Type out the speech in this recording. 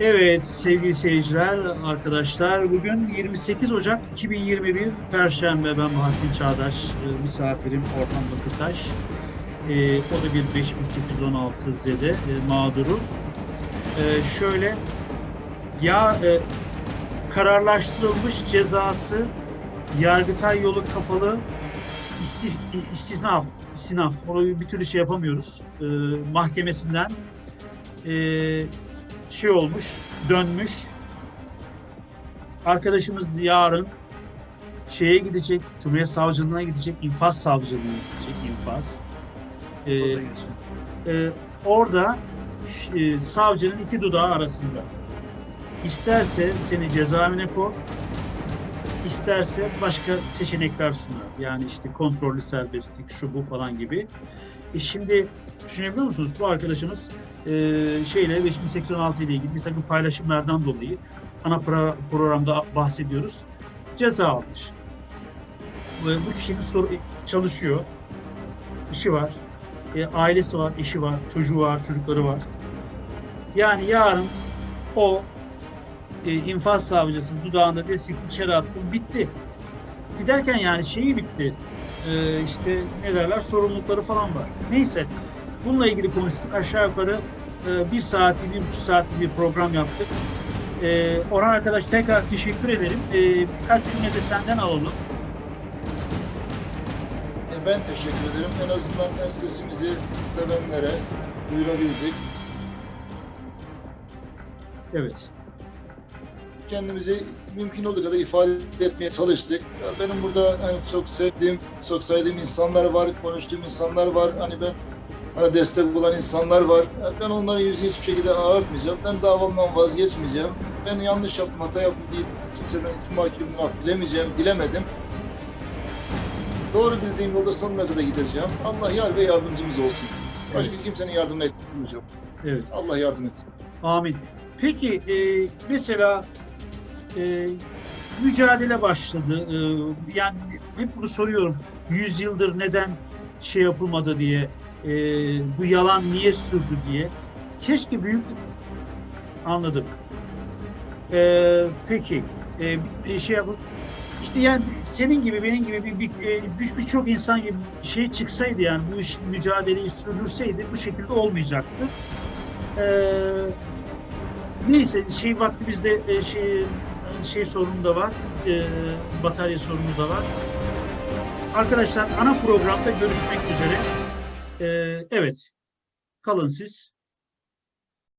Evet sevgili seyirciler, arkadaşlar bugün 28 Ocak 2021 Perşembe ben Bahattin Çağdaş, e, misafirim Orhan Bakırtaş. E, o da bir 5816 zede e, mağduru. E, şöyle ya e, kararlaştırılmış cezası Yargıtay yolu kapalı isti, istinaf, istinaf, onu bir türlü şey yapamıyoruz. E, mahkemesinden e, şey olmuş, dönmüş. Arkadaşımız yarın şeye gidecek, Cumhuriyet Savcılığına gidecek, infaz savcılığına gidecek, infaz. Ee, e, orada e, savcının iki dudağı arasında. İsterse seni cezaevine kor, isterse başka seçenekler sunar. Yani işte kontrollü serbestlik, şu bu falan gibi. E şimdi düşünebiliyor musunuz? Bu arkadaşımız e, şeyle 5816 ile ilgili bir takım paylaşımlardan dolayı ana pro- programda bahsediyoruz. Ceza almış. Bu, bu kişinin soru, çalışıyor. işi var. E, ailesi var, eşi var, çocuğu var, çocukları var. Yani yarın o e, infaz savcısı dudağında desin içeri attım, bitti. Giderken yani şeyi bitti. E, işte ne derler sorumlulukları falan var. Neyse bununla ilgili konuştuk. Aşağı yukarı e, bir saati, bir buçuk saatlik bir program yaptık. E, Orhan arkadaş tekrar teşekkür ederim. E, birkaç cümle de senden alalım. E, Ben teşekkür ederim. En azından sesimizi sevenlere duyurabildik. Evet. Kendimizi mümkün olduğu kadar ifade etmeye çalıştık. Ya Benim burada en çok sevdiğim, çok saydığım insanlar var, konuştuğum insanlar var. Hani ben bana destek olan insanlar var. Ya Ben onların yüzünü hiçbir şekilde ağartmayacağım. Ben davamdan vazgeçmeyeceğim. Ben yanlış yaptım, hata yaptım deyip kimseden hiçbir mahkumdan af dilemeyeceğim, dilemedim. Doğru bildiğim yolda sonuna kadar gideceğim. Allah yar ve yardımcımız olsun. Başka kimsenin yardımına etmeyeceğim. Evet. Allah yardım etsin. Amin. Peki e, mesela e, mücadele başladı. E, yani hep bunu soruyorum. Yüz yıldır neden şey yapılmadı diye, e, bu yalan niye sürdü diye. Keşke büyük anladım. E, peki e, bir şey yapın. İşte yani senin gibi benim gibi bir bir- e, bir- birçok insan gibi bir şey çıksaydı yani bu iş mücadeleyi sürdürseydi bu şekilde olmayacaktı. Ee, neyse şey vakti bizde e, şey şey sorunu da var. e, batarya sorunu da var. Arkadaşlar ana programda görüşmek üzere. Ee, evet. Kalın siz.